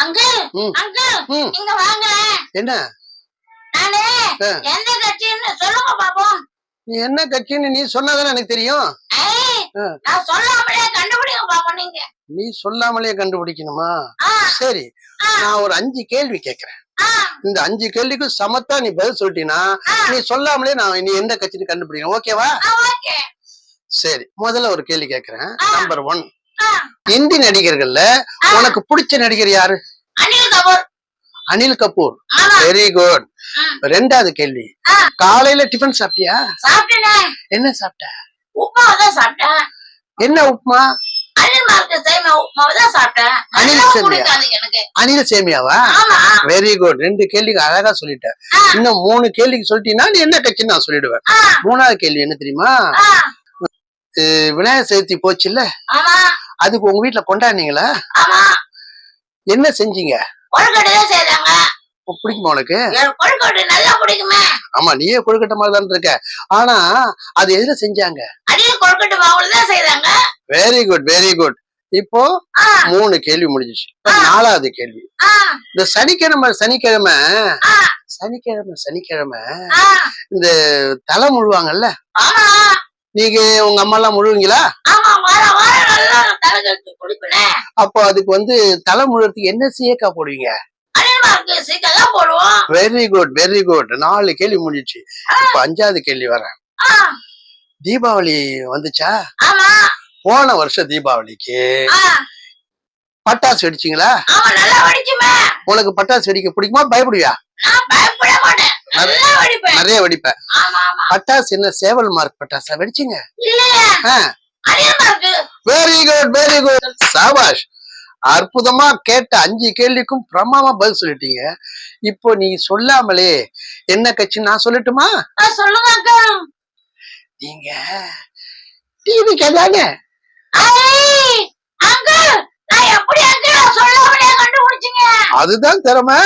Uncle ம். Uncle ம். இங்க வாங்க என்ன நானு ஆ. எந்த கட்சின்னு சொல்லுங்க பாப்போம் நீ என்ன கட்சின்னு நீ சொன்னாதானே எனக்கு தெரியும். நான் சொல்லாமலே கண்டுபிடிங்க பாப்போம் நீங்க நீ சொல்லாமலே கண்டுபிடிக்கணுமா சரி. நான் ஒரு அஞ்சு கேள்வி கேக்குறேன் இந்த அஞ்சு கேள்விக்கும் சமத்தா நீ பதில் சொல்லிட்டீன்னா ஆ. நீ சொல்லாமலே நான் நீ எந்த கட்சின்னு கண்டுபிடிக்கணும் ஓகேவா சரி முதல்ல ஒரு கேள்வி கேக்குறேன். நம்பர் ஒன் இந்தி நடிகர்கள்ல. உனக்கு பிடிச்ச நடிகர் யாரு? அனில் கபூர். அனில் கபூர். ஆமா. Very good. ரெண்டாவது கேள்வி. காலையில டிஃபன் சாப்பிட்டியா? என்ன சாப்பிட்ட? உப்புமாவை தான் சாப்பிட்டேன். என்ன உப்புமா? அனில் சேமியாவா? வெரி குட் ரெண்டு கேள்விக்கு அழகா சொல்லிட்டேன். இன்னும் மூணு கேள்விக்கு சொல்லிட்டீங்கன்னா நீ என்ன கட்சின்னு நான் சொல்லிடுவேன். மூணாவது கேள்வி என்ன தெரியுமா? விநாயகர் சதுர்த்தி போச்சுல்ல? அதுக்கு உங்க வீட்டுல கொண்டாடினீங்களா? என்ன செஞ்சீங்க? பிடிக்குமா உனக்கு? நல்லா பிடிக்குமே. ஆமா நீயே கொழுக்கட்டை மாதிரி தான் இருக்க. ஆனா அது எதுல செஞ்சாங்க? வெரி குட் வெரி குட் இப்போ மூணு கேள்வி முடிஞ்சிச்சு. நாலாவது கேள்வி. இந்த சனிக்கிழமை சனிக்கிழமை சனிக்கிழமை சனிக்கிழமை இந்த தலை முழுவாங்கல்ல? நீங்க உங்க அம்மா எல்லாம் முழுவீங்களா ஆமா வார வாரம் நல்லா தலைகழுத்து குளிப்பனே அப்போ அதுக்கு வந்து தலை முழுறதுக்கு என்ன சீயக்கா போடுவீங்க? வெரி குட் வெரி குட் நாலு கேள்வி முடிஞ்சிச்சு. இப்ப அஞ்சாவது கேள்வி வரேன் தீபாவளி வந்துச்சா? போன வருஷம் தீபாவளிக்கு பட்டாசு வெடிச்சீங்களா? உனக்கு பட்டாசு வெடிக்க பிடிக்குமா? பயப்படுவியா? வெடிப்பேன். நிறைய வெடிப்ப ஆமா ஆமா. பட்டாசு என்ன சேவல் மார்க் பட்டாசா வெடிச்சீங்க இல்லையே Anil mark very good very good Shahbaz அற்புதமா கேட்ட அஞ்சு கேள்விக்கும் பிரமாமா பதில் சொல்லிட்டீங்க. இப்போ நீ சொல்லாமலே என்ன கட்சி நான் சொல்லட்டுமா? சொல்லுங்க நீங்க டிவி கண்டுபிடிச்சீங்க? அதுதான் திறமை.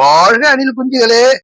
வாழ்க அணில் குஞ்சுகளே.